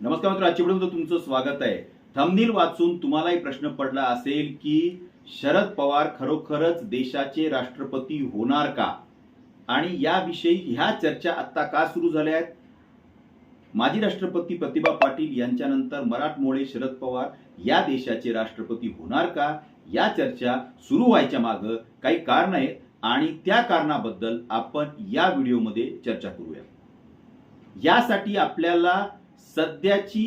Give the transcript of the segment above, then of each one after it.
नमस्कार मित्र आजच्या व्हिडिओमध्ये तुमचं स्वागत आहे. थंबनील वाचून तुम्हालाही प्रश्न पडला असेल की शरद पवार खरोखरच देशाचे राष्ट्रपती होणार का? आणि याविषयी ह्या चर्चा आत्ता का सुरू झाल्या आहेत? माजी राष्ट्रपती प्रतिभा पाटील यांच्यानंतर मराठमोळे शरद पवार या देशाचे राष्ट्रपती होणार का? या चर्चा सुरू व्हायच्या मागं काही कारण आहेत आणि त्या कारणाबद्दल आपण या व्हिडिओमध्ये चर्चा करूया. यासाठी आपल्याला सध्याची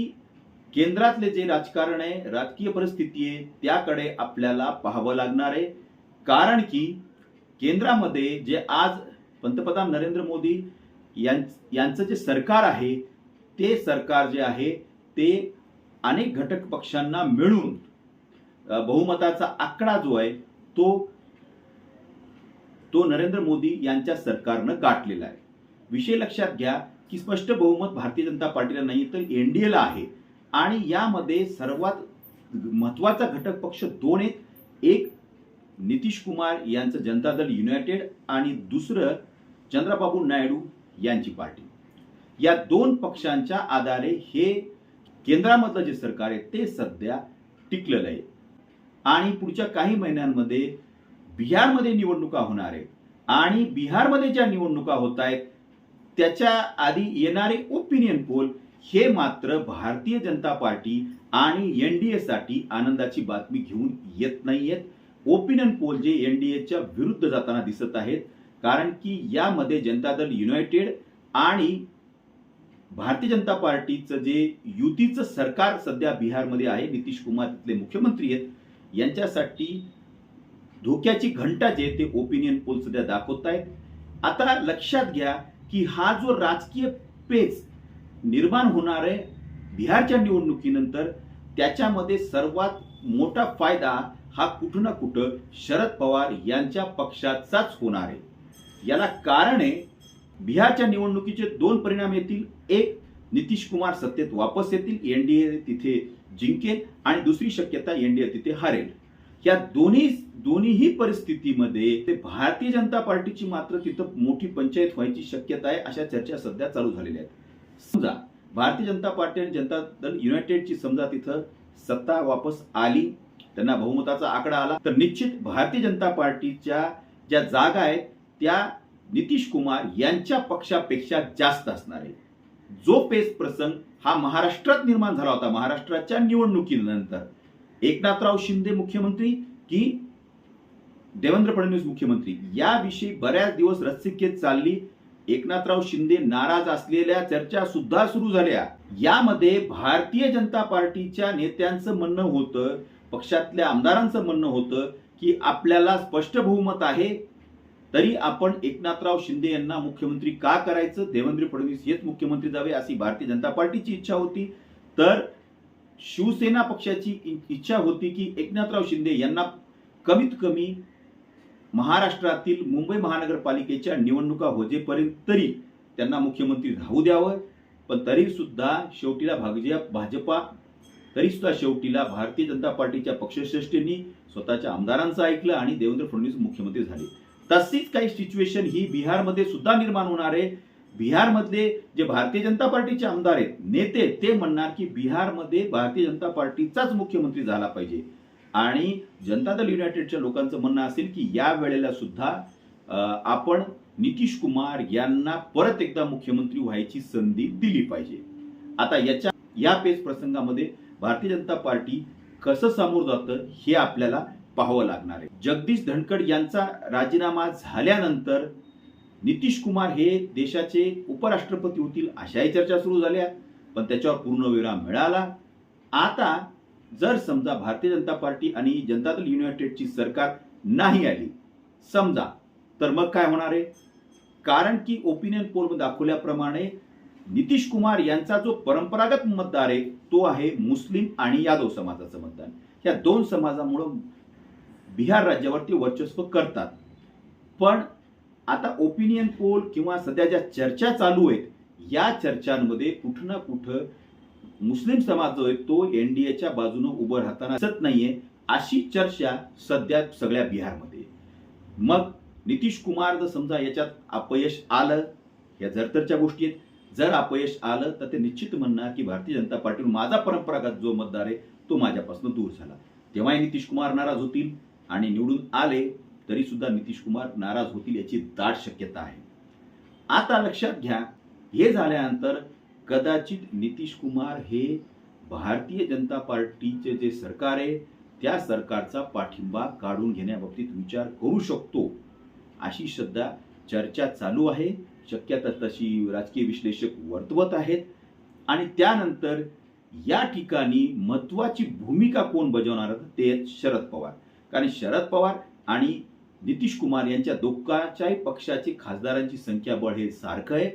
केंद्रातले जे राजकारण आहे राजकीय परिस्थिती आहे त्याकडे आपल्याला पाहावं लागणार आहे. कारण की केंद्रामध्ये जे आज पंतप्रधान नरेंद्र मोदी यां- यांचं जे सरकार आहे ते सरकार जे आहे ते अनेक घटक पक्षांना मिळून बहुमताचा आकडा जो आहे तो तो नरेंद्र मोदी यांच्या सरकारनं गाठलेला आहे. विषय लक्षात घ्या की स्पष्ट बहुमत भारतीय जनता पार्टीला नाही तर एनडीएला आहे. आणि यामध्ये सर्वात महत्त्वाचा घटक पक्ष दोन आहेत. एक नितीश कुमार यांचं जनता दल युनायटेड आणि दुसरं चंद्रबाबू नायडू यांची पार्टी. या दोन पक्षांच्या आधारे हे केंद्रामधलं जे सरकार आहे ते सध्या टिकलेलं आहे. आणि पुढच्या काही महिन्यांमध्ये बिहारमध्ये निवडणुका होणार आहेत. आणि बिहारमध्ये ज्या निवडणुका होत आहेत त्याच्या आधी येणारे ओपिनियन पोल हे मात्र भारतीय जनता पार्टी आणि एन डी एसाठी आनंदाची बातमी घेऊन येत नाहीयेत. ओपिनियन पोल जे एन डी एच्या विरुद्ध जाताना दिसत आहेत कारण की यामध्ये जनता दल युनायटेड आणि भारतीय जनता पार्टीचं जे युतीचं सरकार सध्या बिहारमध्ये आहे नितीश कुमार तिथले मुख्यमंत्री आहेत यांच्यासाठी धोक्याची घंटा जे ते ओपिनियन पोल सध्या दाखवत आहेत आता लक्षात घ्या की हा जो राजकीय पेच निर्माण होणार आहे बिहारच्या निवडणुकीनंतर त्याच्यामध्ये सर्वात मोठा फायदा हा कुठं ना कुठं शरद पवार यांच्या पक्षाचाच होणार आहे. याला कारण आहे बिहारच्या निवडणुकीचे दोन परिणाम येतील. एक नितीश कुमार सत्तेत वापस येतील एनडीए तिथे जिंकेल आणि दुसरी शक्यता एनडीए तिथे हारेल. या दोन्ही दोन्हीही परिस्थितीमध्ये ते भारतीय जनता पार्टीची मात्र तिथं मोठी पंचायत व्हायची शक्यता आहे अशा चर्चा सध्या चालू झालेल्या आहेत. समजा भारतीय जनता पार्टी आणि जनता दल युनायटेडची समजा तिथं सत्ता वापस आली त्यांना बहुमताचा आकडा आला तर निश्चित भारतीय जनता पार्टीच्या ज्या जागा आहेत त्या नितीश कुमार यांच्या पक्षापेक्षा जास्त असणार आहे जो पेच प्रसंग हा महाराष्ट्रात निर्माण झाला होता महाराष्ट्राच्या निवडणुकीनंतर. एकनाथराव शिंदे मुख्यमंत्री की देवेंद्र फडणवीस मुख्यमंत्री? याविषयी बऱ्याच दिवस रस्सिकेत चालली. एकनाथराव शिंदे नाराज असलेल्या चर्चा सुद्धा सुरू झाल्या. यामध्ये भारतीय जनता पार्टीच्या नेत्यांचं म्हणणं होतं पक्षातल्या आमदारांचं म्हणणं होतं की आपल्याला स्पष्ट बहुमत आहे. तरी आपण एकनाथराव शिंदे यांना मुख्यमंत्री का करायचं? देवेंद्र फडणवीस हेच मुख्यमंत्री जावे अशी भारतीय जनता पार्टीची इच्छा होती. तर शिवसेना पक्षाची इच्छा होती की एकनाथराव शिंदे यांना कमीत कमी महाराष्ट्रातील मुंबई महानगरपालिकेच्या निवडणुका होजेपर्यंत तरी त्यांना मुख्यमंत्री राहू द्यावं. पण तरी सुद्धा शेवटीला भागजिया भाजपा तरीसुद्धा शेवटीला भारतीय जनता पार्टीच्या पक्षश्रेष्ठींनी स्वतःच्या आमदारांचं ऐकलं आणि देवेंद्र फडणवीस मुख्यमंत्री झाले. तशीच काही सिच्युएशन ही बिहारमध्ये सुद्धा निर्माण होणार आहे. बिहारमधले जे भारतीय जनता पार्टीचे आमदार आहेत नेते ते म्हणणार की बिहारमध्ये भारतीय जनता पार्टीचाच मुख्यमंत्री झाला पाहिजे. आणि जनता दल युनायटेडच्या लोकांचं म्हणणं असेल की या वेळेला सुद्धा आपण नितीश कुमार यांना परत एकदा मुख्यमंत्री व्हायची संधी दिली पाहिजे. आता याच्या या पेच प्रसंगामध्ये भारतीय जनता पार्टी कसं समोर जातं हे आपल्याला पाहावं लागणार आहे. जगदीश धनखड यांचा राजीनामा झाल्यानंतर नितीश कुमार हे देशाचे उपराष्ट्रपती होतील अशाही चर्चा सुरू झाल्या पण त्याच्यावर पूर्णविराम मिळाला. आता जर समजा भारतीय जनता पार्टी आणि जनता दल युनायटेडची सरकार नाही आली समजा तर मग काय होणार आहे? कारण की ओपिनियन पोल दाखवल्याप्रमाणे नितीश कुमार यांचा जो परंपरागत मतदार आहे तो आहे मुस्लिम आणि यादव समाजाचं मतदान. या दोन समाजामुळं बिहार राज्यावरती वर्चस्व करतात. पण आता ओपिनियन पोल किंवा सध्या ज्या चर्चा चालू आहेत या चर्चांमध्ये कुठं ना कुठं मुस्लिम समाज जो आहे तो एनडीएच्या बाजूने उभं राहताना दिसत नाहीये अशी चर्चा सध्या सगळ्या बिहारमध्ये. मग नितीश कुमार जर समजा याच्यात अपयश आलं या जरतरच्या गोष्टी आहेत. जर अपयश आलं तर ते निश्चित म्हणणार की भारतीय जनता पार्टीवर माझा परंपरागत जो मतदार आहे तो माझ्यापासून दूर झाला. तेव्हाही नितीश कुमार नाराज होतील आणि निवडून आले तरी सुद्धा नितीश कुमार नाराज होतील याची दाट शक्यता आहे. आता लक्षात घ्या हे झाल्यानंतर कदाचित नितीश कुमार हे भारतीय जनता पार्टीचे जे सरकार आहे त्या सरकारचा पाठिंबा काढून घेण्याबाबतीत विचार करू शकतो अशी श्रद्धा चर्चा चालू आहे. शक्यता तशी राजकीय विश्लेषक वर्तवत आहेत. आणि त्यानंतर या ठिकाणी महत्वाची भूमिका कोण बजावणार ते शरद पवार. कारण शरद पवार आणि नितीश कुमार यांच्या दोघांच्याही पक्षाची खासदारांची संख्याबळ हे सारखं आहे.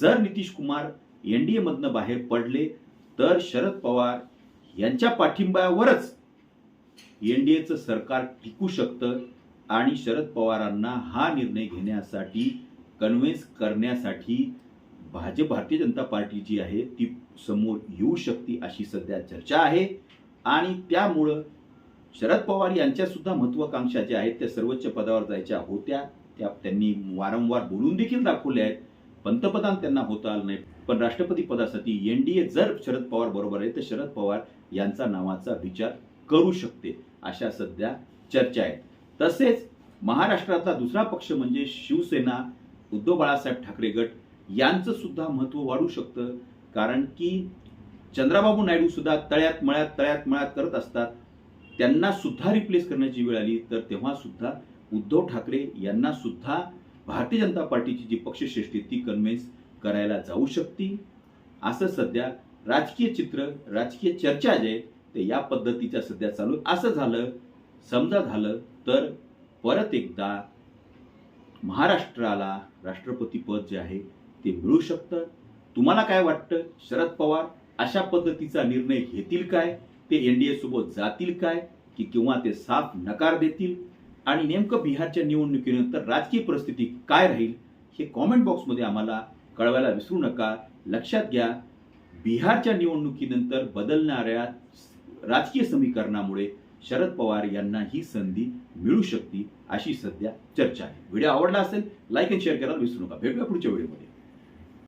जर नितीश कुमार एनडीए मधनं बाहेर पडले तर शरद पवार यांच्या पाठिंब्यावरच एनडीएचं सरकार टिकू शकतं आणि शरद पवारांना हा निर्णय घेण्यासाठी कन्व्हिन्स करण्यासाठी भाजप भारतीय जनता पार्टी जी आहे ती समोर येऊ शकते अशी सध्या चर्चा आहे. आणि त्यामुळं शरद पवार यांच्या सुद्धा महत्वाकांक्षा ज्या आहेत त्या सर्वोच्च पदावर जायच्या होत्या. त्या त्यांनी वारंवार बोलून देखील दाखवल्या आहेत. पंतप्रधान त्यांना होता आलं नाही. पण राष्ट्रपती पदासाठी एनडीए जर शरद पवार बरोबर आहे तर शरद पवार यांचा नावाचा विचार करू शकते अशा सध्या चर्चा आहेत. तसेच महाराष्ट्रातला दुसरा पक्ष म्हणजे शिवसेना उद्धव बाळासाहेब ठाकरे गट यांचं सुद्धा महत्त्व वाढू शकतं. कारण की चंद्राबाबू नायडू सुद्धा तळ्यात मळ्यात तळ्यात मळ्यात करत असतात. त्यांना सुद्धा रिप्लेस करण्याची वेळ आली तर तेव्हा सुद्धा उद्धव ठाकरे यांना सुद्धा भारतीय जनता पार्टीची जी पक्षश्रेष्ठी ती कन्व्हिन्स करायला जाऊ शकते. असं सध्या राजकीय चित्र राजकीय चर्चा जे आहे, ते या पद्धतीच्या सध्या चालू असं झालं समजा झालं तर परत एकदा महाराष्ट्राला राष्ट्रपती पद जे आहे ते मिळू शकतं. तुम्हाला काय वाटतं? शरद पवार अशा पद्धतीचा निर्णय घेतील काय? ते एन डी एसोबत जातील काय की किंवा ते साफ नकार देतील? आणि नेमकं बिहारच्या निवडणुकीनंतर राजकीय परिस्थिती काय राहील हे कॉमेंट बॉक्समध्ये आम्हाला कळवायला विसरू नका. लक्षात घ्या बिहारच्या निवडणुकीनंतर बदलणाऱ्या राजकीय समीकरणामुळे शरद पवार यांना ही संधी मिळू शकते अशी सध्या चर्चा आहे. व्हिडिओ आवडला असेल लाईक अँड शेअर करायला विसरू नका. भेटूया पुढच्या व्हिडिओमध्ये.